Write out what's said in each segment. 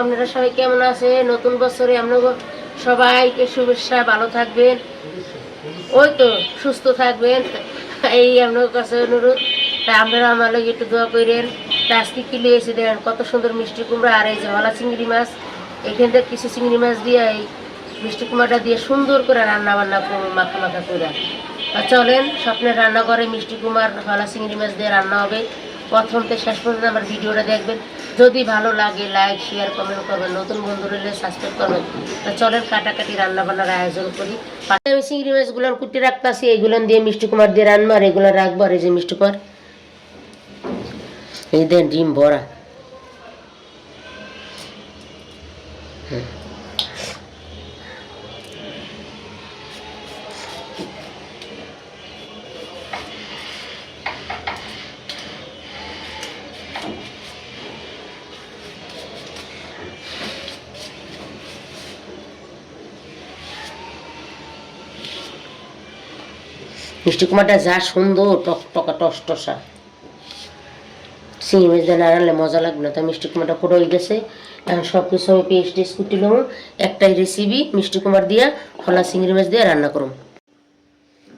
আপনারা সবাই কেমন নতুন বছরে সবাইকে শুভেচ্ছা, ভালো থাকবেন। ওই তো, সুস্থ থাকবেন। এই আপনার কাছে অনুরোধ, তা আপনারা আমার একটু দোয়া করেন। তা আজকে এসে দেন কত সুন্দর মিষ্টি কুমড়া আর এই যে হলা চিংড়ি মাছ। এখান থেকে কিছু চিংড়ি মাছ দিয়ে এই মিষ্টি কুমড়াটা দিয়ে সুন্দর করে রান্না বান্না করব, মাখা মাখা করে। আর চলেন স্বপ্নের রান্না করে মিষ্টি কুমার হলা চিংড়ি মাছ দিয়ে রান্না হবে। প্রথম থেকে শেষ পর্যন্ত আমার ভিডিওটা দেখবেন। যদি ভালো লাগে লাইক শেয়ার কমেন্ট করবেন। নতুন বন্ধু রইলে সাবস্ক্রাইব করবেন। চলের চলেন কাটাকাটি রান্না বান্নার আয়োজন করি। পাশে আমি চিংড়ি মাছগুলো কুটি রাখতেছি এইগুলো দিয়ে মিষ্টি কুমার দিয়ে রান্না, আর এগুলো রাখব, আর এই যে মিষ্টি কুমার। এই দেন ডিম ভরা হুম। মিষ্টি কুমারটা যা সুন্দর, টক টকা, টস টসা। চিংড়ি মাছ দিয়ে নাড়ালে মজা লাগবে না। তাই মিষ্টি কুমারটা হয়ে গেছে। এখন সব কিছু আমি পেস্ট টেস্ট কুটি নেব। একটাই রেসিপি মিষ্টি কুমার দিয়া হলা চিংড়ি মাছ দিয়ে রান্না করুন।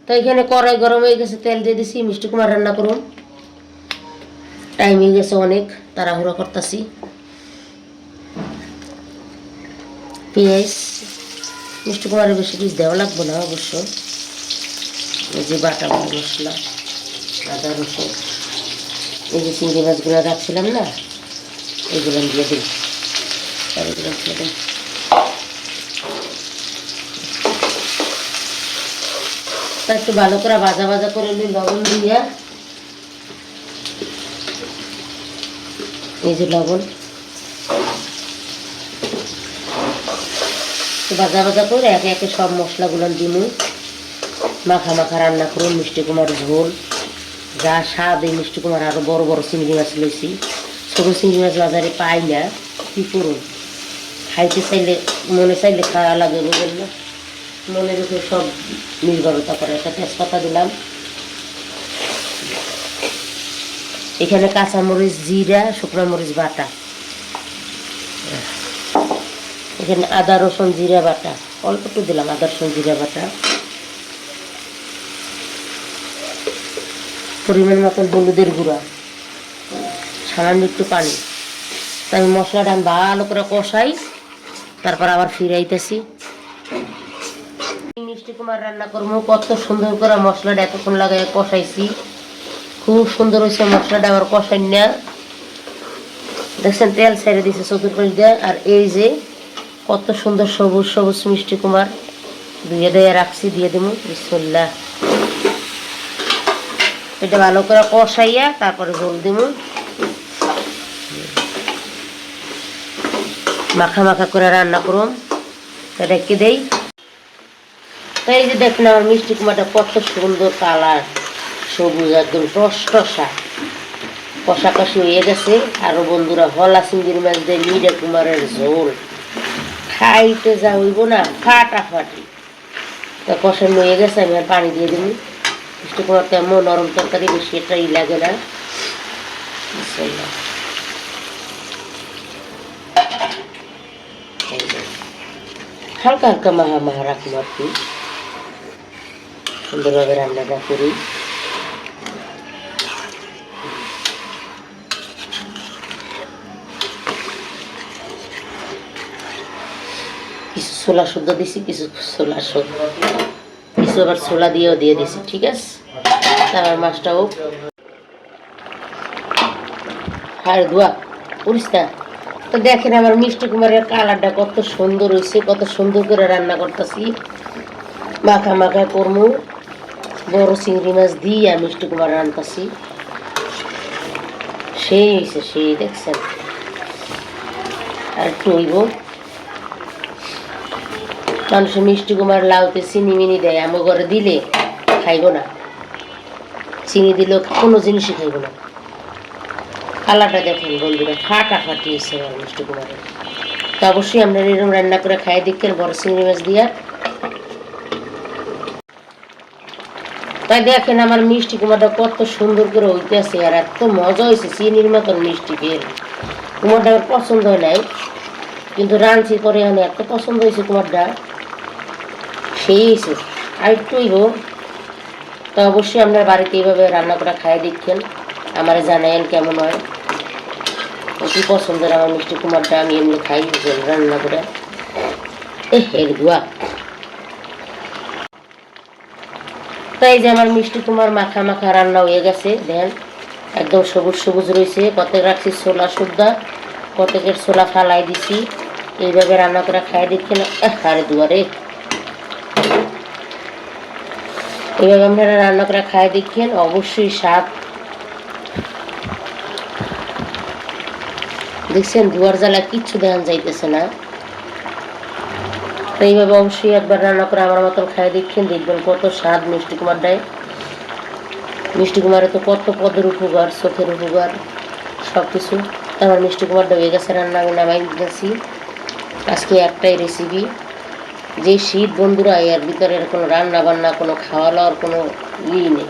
তো এখানে কড়াই গরম হয়ে গেছে, তেল দিয়ে দিছি, মিষ্টি কুমার রান্না করুন। টাইম হয়ে গেছে অনেক, তাড়াহুড়ো করতেছি। পেঁয়াজ, মিষ্টি কুমারের বেশি কিছু দেওয়া লাগবে না অবশ্য। এই যে বাটা মশলা, আদা, রসুন, এই যে চিংড়ি মাছগুলো রাখছিলাম না, এগুলো দিয়ে দিই। এগুলো তা একটু ভালো করে ভাজা ভাজা করে নিই, লবণ দিয়া। এই যে লবণ। ভাজা ভাজা করে একে একে সব মশলাগুলো দিমু মাখা মাখা রান্না করুন, মিষ্টি কুমার ঝোল। যা স্বাদ, এই মিষ্টি কুমার আরও বড় বড় চিংড়ি মাছ লইছি। ছোটো চিংড়ি মাছ বাজারে পাই না, কী করুন? খাইতে চাইলে, মনে চাইলে খাওয়া লাগে বুঝলেন না। মনে উপর সব নির্ভরতা করে। একটা তেজপাতা দিলাম। এখানে কাঁচামরিচ জিরা, শুকনো মরিচ বাটা। এখানে আদা, রসুন, জিরা বাটা। অল্প একটু দিলাম আদা, রসুন, জিরা বাটা। পরিমাণ মতন হলুদের গুঁড়া। সামান্য একটু পানি। তাই মশলাটা আমি ভালো করে কষাই, তারপর আবার ফিরাইতেছি। মিষ্টি কুমার রান্না করব, কত সুন্দর করে মশলাটা এতক্ষণ লাগাই কষাইছি। খুব সুন্দর হয়েছে মশলাটা, আবার কষাই না। দেখছেন, তেল ছেড়ে দিছে চতুর্পাশ দিয়ে, আর এই যে কত সুন্দর সবুজ সবুজ মিষ্টি কুমার। দিয়ে দিয়ে রাখছি, দিয়ে দেবো। বিসমুল্লাহ। এটা ভালো করে কষাইয়া তারপরে ঝোল দিব মাখা মাখা করে রান্না করুন কি দেই। তো এই যে দেখুন আমার মিষ্টি কুমারটা কত সুন্দর কালার, সবুজ একদম টস টসা। কষাকষি হয়ে গেছে। আরও বন্ধুরা হলা সিঙ্গির মাছ দিয়ে মিরে কুমারের ঝোল। খাইতে যা হইব না, ফাটাফাটি। তো কষানো হয়ে গেছে, আমি আর পানি দিয়ে দিবি। মিষ্টি কুমার তেমন নরম তরকারি বেশি এটাই লাগে না। হালকা হালকা মাহা মাহা রাখব আর কি সুন্দরভাবে রান্নাটা করি। কিছু ছোলা শুদ্ধ দিছি, কিছু ছোলা শুদ্ধ। কিছু আবার ছোলা দিয়েও দিয়ে দিছি, ঠিক আছে? তারপর মাছটাও হাড় ধোয়া পরিষ্কার তো দেখেন আমার মিষ্টি কুমারের কালারটা কত সুন্দর হয়েছে কত সুন্দর করে রান্না করতেছি। মাখা মাখা করমু, বড় চিংড়ি মাছ দিয়ে মিষ্টি কুমার রান্তাছি। সেই হয়েছে সেই, দেখছেন? আর একটু মানুষের মিষ্টি কুমার লাউতে চিনি মিনি দেয় আমার ঘরে দিলে খাইব না। চিনি দিলেও কোনো জিনিসই খাইব না। কালারটা দেখেন বন্ধুরা, ফাটা ফাটিয়েছে আমার মিষ্টি কুমারের। তো অবশ্যই আমরা এরকম রান্না করে খাই, দেখেন বড় চিংড়ি মাছ দিয়া। তাই দেখেন আমার মিষ্টি কুমারটা কত সুন্দর করে হইতেছে আর এত মজা হয়েছে চিনির মতন মিষ্টি খেয়ে। কুমারটা আমার পছন্দ হয় নাই, কিন্তু রাঁধছি পরে আমি এত পছন্দ হয়েছে কুমারটা। সেই আর একটু হইব। তো অবশ্যই আপনার বাড়িতে এইভাবে রান্না করে খাই দেখছেন আমার জানাইন কেমন হয়। অতি পছন্দের আমার মিষ্টি কুমারটা আমি এমনি খাই রান্না করে। এ হের গুয়া। তাই যে আমার মিষ্টি কুমার মাখা মাখা রান্না হয়ে গেছে, দেন। একদম সবুজ সবুজ রয়েছে, কতক রাখছি ছোলা সুদ্ধা কতকের ছোলা ফালাই দিছি। এইভাবে রান্না করে খাই দিচ্ছি না আরে দুয়ারে। এইভাবে আপনারা রান্না করে খাই দেখছেন অবশ্যই স্বাদ। দেখছেন, দুয়ার জ্বালা কিচ্ছু দেখান যাইতেছে না। তো এইভাবে অবশ্যই একবার রান্না করে আমার মতন খাই দেখছেন দেখবেন কত স্বাদ মিষ্টি কুমার দেয় মিষ্টি কুমারে তো কত পদের উপকার চোখের উপকার সব কিছু আমার মিষ্টি কুমারটা হয়ে গেছে রান্না, আমি নামাই গেছি আজকে একটাই রেসিপি যে শীত বন্ধুরা, এর ভিতরে কোনো রান্না বান্না কোনো খাওয়া দাওয়ার কোনো ই নেই।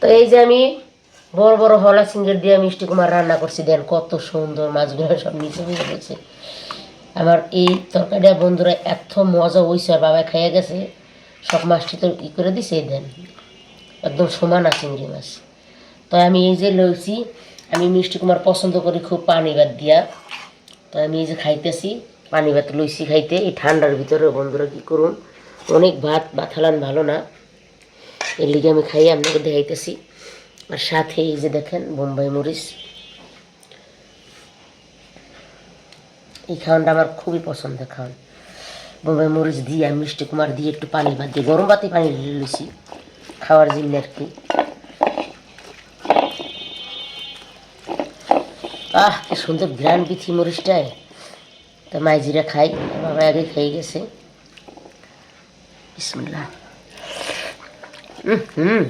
তো এই যে আমি বড় বড় হলা সিঙ্গের দিয়ে মিষ্টি কুমার রান্না করছি, দেন কত সুন্দর মাছগুলো সব নিচে হয়ে গেছে আমার এই তরকারিটা বন্ধুরা এত মজা হয়েছে আর বাবা খাইয়ে গেছে। সব মাছটি তো ই করে দিছে, দেন। একদম সমান আছে চিংড়ি মাছ। তো আমি এই যে লইছি আমি মিষ্টি কুমার পছন্দ করি খুব পানি ভাত দিয়া। তো আমি এই যে খাইতেছি, পানি ভাত লইছি খাইতে, এই ঠান্ডার ভিতরে বন্ধুরা কি করুন, অনেক ভাত ভাত হালান ভালো না। এর লিগে আমি খাই আপনাকে দেখাইতেছি। আর সাথে এই যে দেখেন, বোম্বাই মরিচ। এই খাওয়ানটা আমার খুবই পছন্দের খাওয়ান। বোম্বাই মরিচ দিয়ে, মিষ্টি কুমার দিয়ে একটু পানি ভাত দিয়ে, গরম ভাতে পানি লইছি। খাওয়ার জন্য আর কি। আহ, কি সুন্দর গ্রান বিথি মরিচটায় তা মাইজিরা খাই, বাবা আগে খেয়ে গেছে। বিসমিল্লাহ। হুম।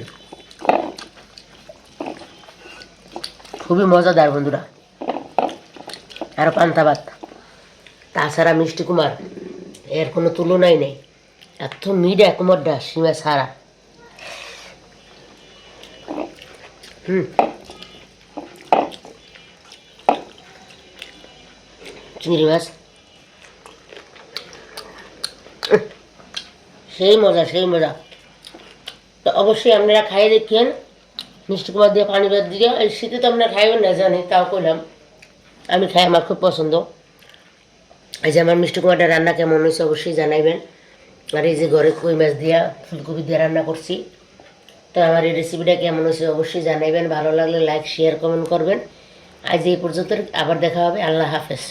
খুবই মজাদার বন্ধুরা। আর পান্তা ভাত। তাছাড়া মিষ্টি কুমার, এর কোনো তুলনাই নেই। এত মিডা কুমারটা, সীমা ছাড়া হুম। চিংড়ি মাছ। সেই মজা সেই মজা। তো অবশ্যই আপনারা খাইয়ে দেখেন। মিষ্টি কুমার দিয়ে, পানি ভাত দিয়ে। এই শীতে তো আপনারা খাইবেন না জানি তাও করলাম আমি খাই, আমার খুব পছন্দ। এই যে আমার মিষ্টি কুমারটা রান্না কেমন হয়েছে অবশ্যই জানাইবেন। আর এই যে ঘরে কই মাছ দিয়া, ফুলকপি দিয়ে রান্না করছি। তো আমার এই রেসিপিটা কেমন হয়েছে অবশ্যই জানাইবেন। ভালো লাগলে লাইক শেয়ার কমেন্ট করবেন। আজ এই পর্যন্ত আবার দেখা হবে। আল্লাহ হাফেজ।